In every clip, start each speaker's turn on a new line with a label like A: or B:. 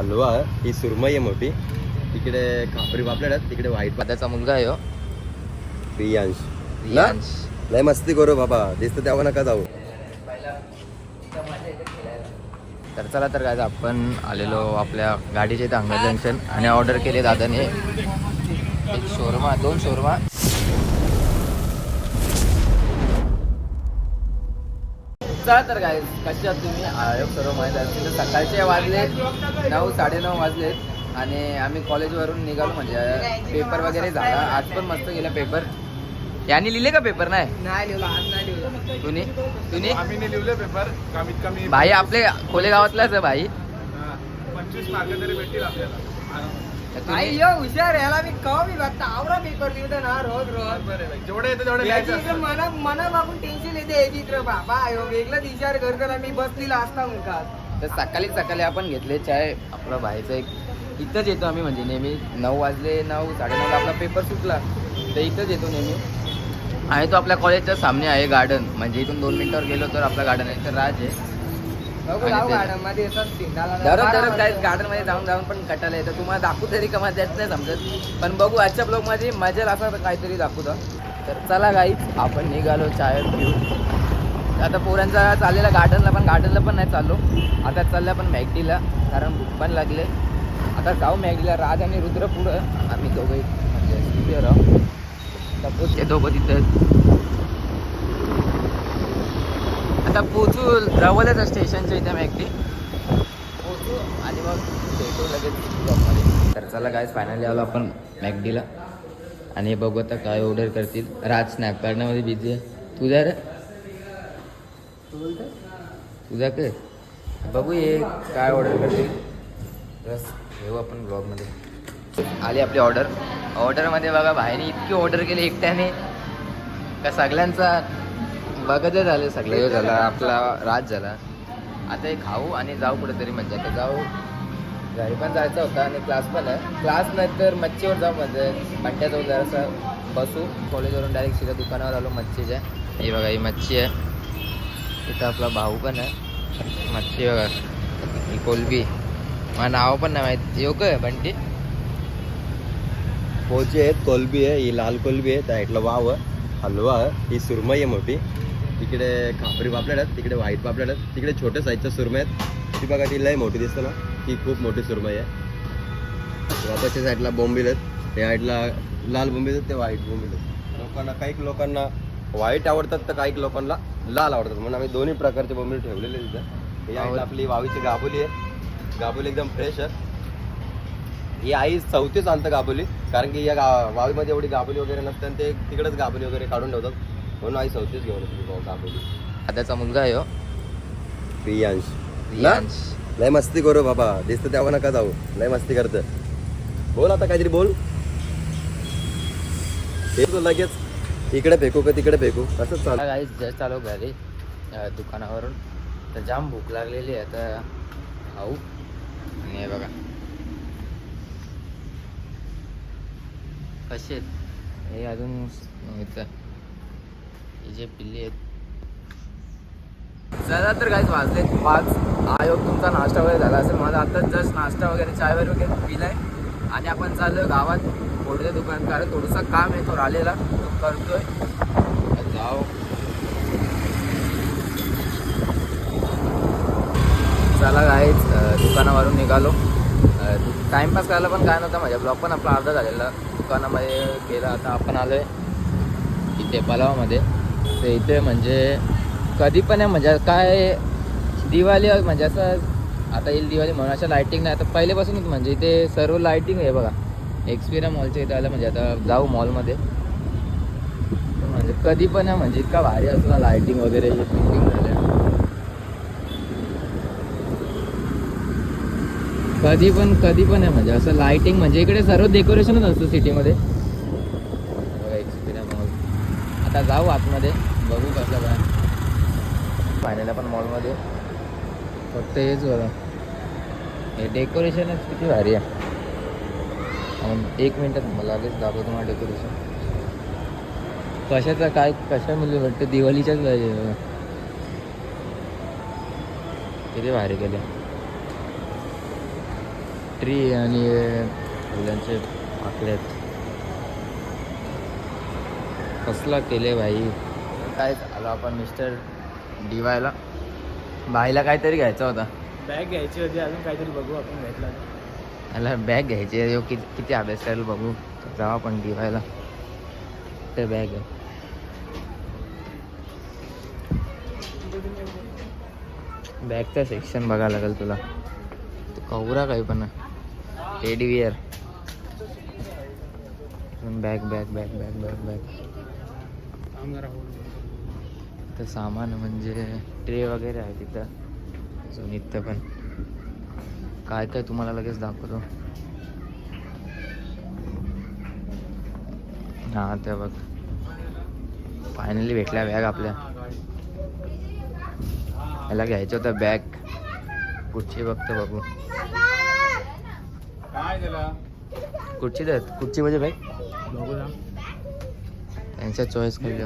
A: हलवा ही सुरमई आहे मोठी. तिकडे खापरी पापलेट आहेत. तिकडे व्हाईट
B: दादाचा मुलगा आहे हो.
A: प्रियांश. ना?
B: रियांश.
A: लय मस्ती करू बाबा. दिसतं तेव्हा नका जाऊ.
B: तर चला तर काय आपण आलेलो आपल्या गाडीच्या इथे अंगड जंक्शन आणि ऑर्डर केले दादाने. एक शोरमा दोन शोरमा. चला तर काय कसे आहात तुम्ही? आयोग सर्व माहीत असतील तर सकाळचे वाजले नऊ साडेनऊ वाजलेत आणि आम्ही कॉलेजवरून निघालो म्हणजे पेपर वगैरे झाला. आज पण मस्त गेला पेपर यांनी लिहिले का पेपर नाही.
C: नाही लिहिलं आज नाही लिहिलं.
B: तुम्ही? तुम्ही?
D: लिहिले पेपर कमीत कमी
B: भाई आपले खोले गावातलाच आहे भाई.
D: पंचवीस मार्क तरी भेटतील आपल्याला.
C: हुशार. याला मी कवा मी बघता. आवरा पेपर लिहितो ना रोज.
D: जेवढे येतं तेवढे
C: याची. मना मना बाबून टेन्शन येते एक इकडं बाबा आयो वेगळं विचार करताना मी बसलेला असता मुखात
B: तर सकाळी सकाळी आपण घेतले चाय. आपला बाहेरचं एक इथंच येतो आम्ही म्हणजे नेहमी. नऊ वाजले नऊ साडेनऊला आपला पेपर सुटला. तर इथंच येतो नेहमी. आहे तो आपल्या कॉलेजच्या सामने आहे गार्डन म्हणजे इथून दोन मिनिटावर गेलो तर आपलं गार्डन आहे. तर राज आहे.
C: मध्ये
B: दररोज दररोज काय गार्डनमध्ये जाऊन जाऊन पण कटायला येतं. तुम्हाला दाखवू तरी का मला त्यात नाही समजत. पण बघू आजच्या ब्लॉगमध्ये मजा असं काहीतरी दाखवतो. तर चला गाईच आपण निघालो चाय पिऊ आता पोरांचा चाललेला गार्डनला पण गार्डनला पण नाही चाललो. आता चाललं पण मॅगडीला कारण भूक पण लागले. आता जाऊ मॅगडीला राज आणि रुद्र पुढं. आम्ही दोघं म्हणजे राहू. ते दोघं तिथं. आता पोचू रवलच स्टेशनच्या इथे मॅगडी पोचू आणि मग भेटू लगेच तर चला काय फायनली आलो आपण मॅगडीला आणि बघू आता काय ऑर्डर करतील. राज स्नॅप करण्यामध्ये बिझी आहे. तुझ्या रे? तुझा काय बघू ये काय ऑर्डर करतील. बस येऊ आपण ब्लॉगमध्ये आली आपली ऑर्डर ऑर्डरमध्ये बघा भाईने इतकी ऑर्डर केली एकट्याने. का सगळ्यांचा? बघतच झालं सगळे. झाला आपला राज झाला. आता हे खाऊ आणि जाऊ कुठेतरी म्हणजे. आता जाऊ घरी पण जायचं होता आणि क्लास पण आहे. क्लास नाही तर मच्छीवर जाऊ म्हणजे. जाऊ जरासं. बसू. कॉलेजवरून डायरेक्ट सीधा दुकानावर आलो मच्छीच्या. ही बघा ही मच्छी आहे. इथं आपला भाऊ पण आहे. मच्छी बघा. ही कोलबी. मला नाव पण नाही माहीत. येऊ काय बंटी?
A: पोचे आहेत कोलबी आहे ही लाल कोलबी आहे त्या साईडला वाव आहे. हलवा आहे. ही सुरमई आहे मोठी. तिकडे खापरी पापलेट आहेत तिकडे व्हाईट पापलेट आहेत. तिकडे छोट्या साईजच्या सुरमई आहेत. ती बघा ती लय मोठी दिसते ना. ती खूप मोठी सुरमई आहे. वापसच्या साईडला बोंबील आहेत. त्या साईडला लाल बोंबील आहेत ते व्हाईट बोंबील आहेत. लोकांना काही लोकांना व्हाईट आवडतात तर काही लोकांना लाल आवडतात. म्हणून आम्ही दोन्ही प्रकारचे बोंबील ठेवलेले तिथं या आपली वावीची गाबोली आहे. गाबोली एकदम फ्रेश आहे. ही आई चौथीच आणतं गाबोली. कारण की या गा वावीमध्ये एवढी गाबोली वगैरे नसते आणि ते तिकडेच गाबोली वगैरे काढून ठेवतात. म्हणून आई घेऊन येते
B: दादाचा मुलगा आहे हो.
A: प्रियांश.
B: रियांश.
A: लय मस्ती करू बाबा. दिसतं तेव्हा नका जाऊ. लय मस्ती करतं. बोल आता काहीतरी बोल. हे तू लगेच. इकडे फेकू का तिकडे फेकू? असंच चालू
B: काही जस्ट आलो घरी अ, दुकानावरून. तर जाम भूक लागलेली आहे. आता खाऊ. आणि हे बघा. कसे आहेत? हे अजून इथं. हे जे पिल्ले आहेत. चला तर काहीच वाजले पाच. आयोग तुमचा नाश्ता वगैरे झाला असेल. माझा आता जस्ट नाश्ता वगैरे चाय वगैरे पिलाय. आणि आपण चाललो गावात. थोडं दुकान कारण थोडंसं काम आहे तो आलेला तो करतोय. जाऊ चला गाईच दुकानावरून निघालो. टाइमपास करायला पण काय नव्हतं माझ्या. ब्लॉग पण आपला अर्धा झालेला. दुकानामध्ये गेला आता आपण आलो आहे इथे पलावामध्ये. तर इथे म्हणजे कधी पण आहे म्हणजे काय दिवाळी म्हणजे असं आता येईल दिवाळी म्हणून अशा लाईटिंग नाही. आता पहिलेपासूनच म्हणजे इथे सर्व लाईटिंग आहे बघा. एक्सपिरिया मॉलच्या इथे आलं म्हणजे आता जाऊ मॉलमध्ये म्हणजे कधी पण आहे म्हणजे इतका भारी असला लाईटिंग वगैरे फिटिंग झाल्या. कधी पण कधी पण आहे म्हणजे असं लाईटिंग म्हणजे इकडे सर्व डेकोरेशनच असतं सिटीमध्ये बघा एक्सपिरिया मॉल आता जाऊ आतमध्ये. बघू कसं काय. फायनल पण मॉलमध्ये. फक्त हेच बघा. हे डेकोरेशनच किती भारी आहे. एक मिनटात मला लगेच दाखवतो तुम्हाला डेकोरेशन. कशाचं काय कशा मुली वाटतं दिवाळीच्याच पाहिजे. किती भारी केले. ट्री आणि फुलांचे आकडे आहेत. कसला केले भाई? काय आलो आपण मिस्टर डिवायला भाईला काहीतरी घ्यायचा होता.
C: बॅग घ्यायची होती अजून काहीतरी बघू आपण भेटला
B: याला बॅग घ्यायची आहे. किती किती अभ्यास करायला बघू. जाऊ आपण डिवायला ते बॅग आहे. बॅगचं सेक्शन बघायला लागेल तुला. तो कवरा काही पण teddy bear bag bag bag bag bag bag तर सामान म्हणजे ट्रे वगैरे आहे तिथं. अजून इथं पण. काय काय तुम्हाला लगेच दाखवतो. हा ते बघ. फायनली भेटल्या बॅग आपल्या. याला घ्यायचं होतं बॅग कुठची बघतो बघू. कुठची देत? कुठची म्हणजे बॅग
C: बघू
B: यांचा चॉईस केली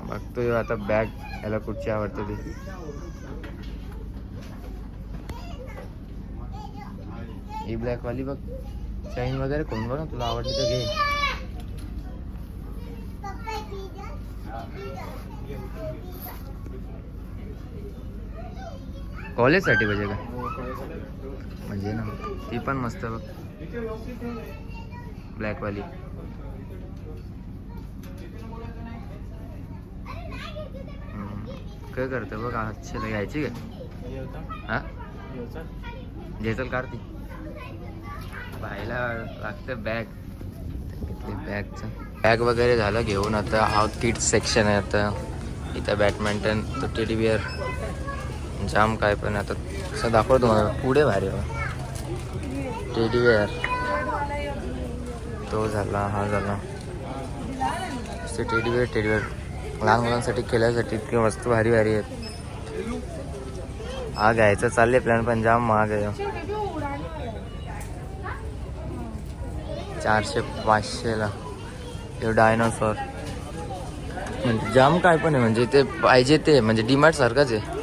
B: बघतोय आता बॅग याला कुठची आवडते ती. ही ब्लॅक वाली बघ. चैन वगैरे कोण बघ ना तुला आवडली तर घे. कॉलेजसाठी पाहिजे का? म्हणजे ना ती पण मस्त बघ. ब्लॅक काय करतं बघ अच्छे घ्यायची का? हा? जेचल कारती पाहायला लागतं बॅग घेतली बॅगचं बॅग वगैरे झालं घेऊन आता हा किड्स सेक्शन आहे आता. इथं बॅडमिंटन तो टेडी बिअर जाम काय पण आता. असं दाखवतो तुम्हाला. पुढे भारी टेडी बिअर तो झाला हा झाला. टेडी बिअर टेडी बिअर लहान मुलांसाठी खेळायसाठी इतकी वस्तू भारी भारी आहेत. हा घ्यायचं चालले प्लॅन पण जाम महाग आहे. चारशे पाचशेला हे डायनोसॉर म्हणजे जाम काय पण आहे म्हणजे ते पाहिजे ते म्हणजे डीमार्ट सारखंच आहे.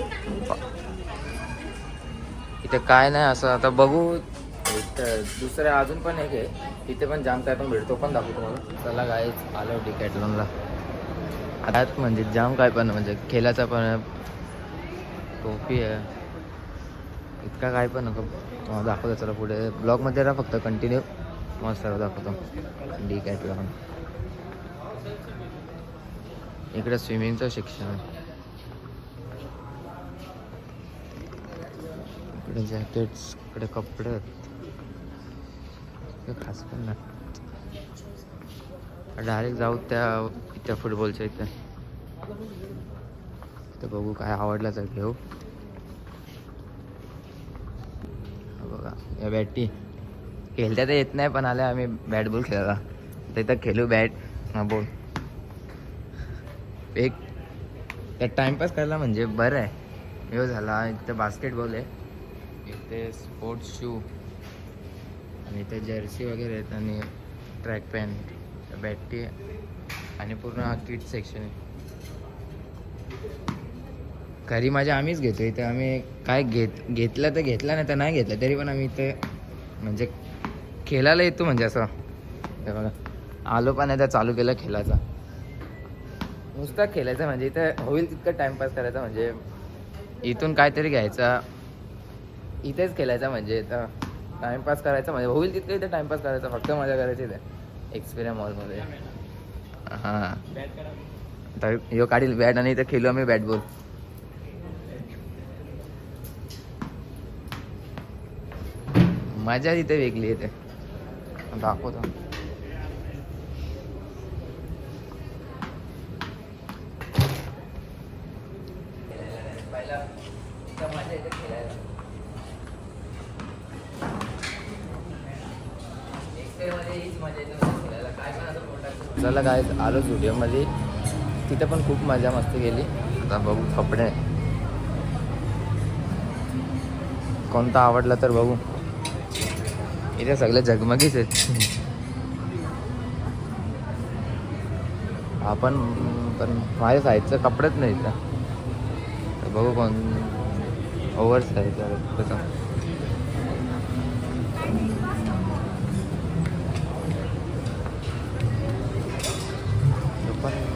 B: इथे काय नाही असं आता बघू. इथं दुसरं अजून पण एक आहे तिथे पण जाम काय पण भेटतो पण दाखवतो मला चला काय आलो डिकॅटलॉनला आत म्हणजे जाम काय पण म्हणजे खेळाचा पण आहे. टोपी आहे. इतका काय पण नको. दाखवतो चला पुढे. ब्लॉगमध्ये राहा फक्त कंटिन्यू मस्त सर्व दाखवतो. डी कॅटलॉन इकडे स्विमिंगचं शिक्षण इकडे जॅकेट्स इकडे कपडे आहेत. खास पण नाही. डायरेक्ट जाऊ त्या त्या फुटबॉलच्या इथे. तर बघू काय आवडलं तर घेऊ. बघा या बॅटी खेळता तर येत नाही पण आल्या आम्ही बॅट बॉल खेळायला. तर इथं खेळू बॅट हा बोल. एक त्यात टाइमपास करायला म्हणजे बरं आहे. हे झाला इथं बास्केटबॉल आहे. इथे स्पोर्ट्स शू आणि इथे जर्सी वगैरे आहेत आणि ट्रॅक पॅन्ट बॅटी आणि पूर्ण हा किट सेक्शन आहे. घरी माझ्या आम्हीच घेतो. इथे आम्ही काय घेत घेतलं तर घेतला नाही तर नाही घेतलं तरी पण आम्ही इथे म्हणजे खेळायला येतो म्हणजे असं. हे बघा. आलो पण आहे तर चालू केलं खेळायचा. नुसतं खेळायचं म्हणजे इथं होईल तितकं टाइमपास करायचा म्हणजे इथून काहीतरी घ्यायचा. इथेच खेळायचा म्हणजे इथं टाइमपास करायचा म्हणजे होईल तितकं इथं टाइमपास करायचा. फक्त मजा करायची इथे. एक्सपिरिया मॉलमध्ये हां। तर ह्यो काढील बॅट आणि इथं खेळू आम्ही बॅट बॉल। मजा तिथे वेगळी येते दाखवतो चला काय आलो स्टुडिओमध्ये तिथे पण खूप मजा मस्ती गेली आता बघू कपडे. कोणता आवडला तर बघू. इथे सगळे झगमगीच आहेत. आपण पण माझ्या साईजचं कपडेच नाही इथं तर बघू कोण ओव्हर साईज कसं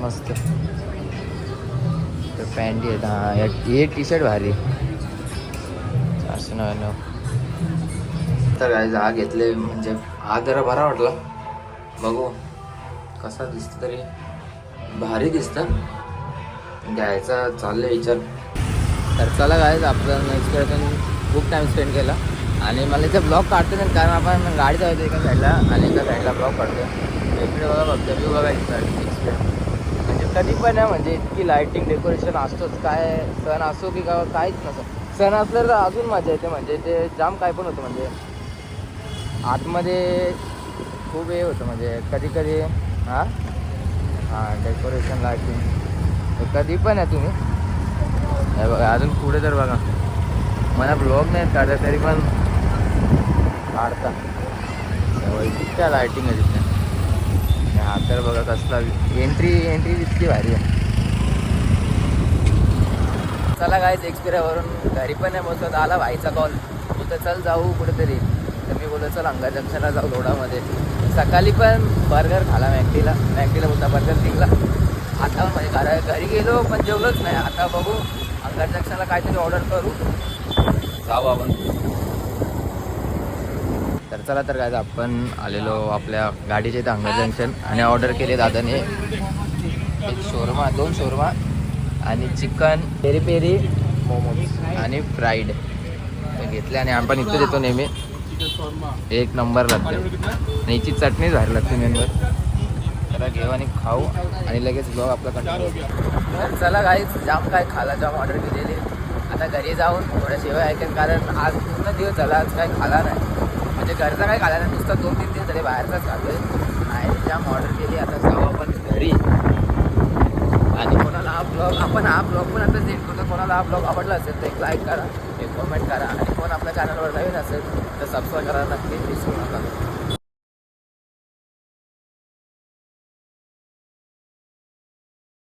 B: मस्त. तर पॅन्ट येत हा या- हे टी शर्ट भारी चारशे नव्याण्णव तर काय हा घेतले म्हणजे हा जरा बरा वाटला. बघू कसा दिसतं तरी. भारी दिसतं. घ्यायचा चाललंय विचार. तर चला काय आपण नेक्स्ट खूप टाईम स्पेंड केला. आणि मला इथे ब्लॉग काढतो नाही कारण आपण गाडी जायचं एका साईडला आणि एका साईडला ब्लॉग काढतो इकडे बघा बघतो व्यू बघा कधी पण आहे म्हणजे इतकी लाईटिंग डेकोरेशन असतोच. काय सण असो की का काहीच नसो. सण असलं तर अजून मजा येते. म्हणजे ते जाम काय पण होतं. म्हणजे आतमध्ये खूप हे होतं. म्हणजे कधी कधी हां हां डेकोरेशन लाईटिंग कधी पण आहे तुम्ही. हे बघा अजून पुढे तर बघा. मला ब्लॉग नाही काढत तरी पण काढता. तेव्हा लायटिंग आहे तिथे हा तर बघा कसला एंट्री एंट्री इतकी भारी आहे. चला काय एक्सपिरियावरून घरी पण नाही बोलतो आला भाईचा कॉल बोलतो चल जाऊ कुठेतरी. तर मी बोललो चल अंगा जंक्शनला जाऊ लोडामध्ये. सकाळी पण बर्गर खाला मॅक्टीला. मॅक्टीला बोलता बर्गर निघला. आता म्हणजे घरा घरी गेलो पण जेवलोच नाही. आता बघू अंगार जंक्शनला काहीतरी ऑर्डर करू. जाऊ आपण. तर चला तर काय आपण आलेलो आपल्या गाडीच्या इथे अंगार जंक्शन आणि ऑर्डर केले दादाने. एक शोरमा दोन शोरमा आणि चिकन पेरी पेरी मोमोज आणि फ्राईड घेतले आणि आपण इथं देतो नेहमी. एक नंबर लागते. आणि हिची चटणीच झाली लागते मेंबर त्याला घेऊ आणि खाऊ आणि लगेच ब्लॉग आपला कंटिन्यू चला काय जाम काय खाला जाम ऑर्डर केलेली. आता घरी जाऊन थोड्या शेवा ऐकेन कारण आज पूर्ण दिवस झाला आज काही खाला नाही. म्हणजे घरचा काही खाला नाही नुसतं दोन तीन दिवस झाले बाहेरचाच खातोय आणि जाम ऑर्डर केली आता जाऊ आपण घरी. आणि कोणाला हा ब्लॉग आपण हा ब्लॉग पण आता सेंड करतो कोणाला हा ब्लॉग आवडला असेल तर एक लाईक करा एक कमेंट करा. आणि कोण आपल्या चॅनलवर नवीन असेल तर सबस्क्राईब करा. नक्की विसरू नका.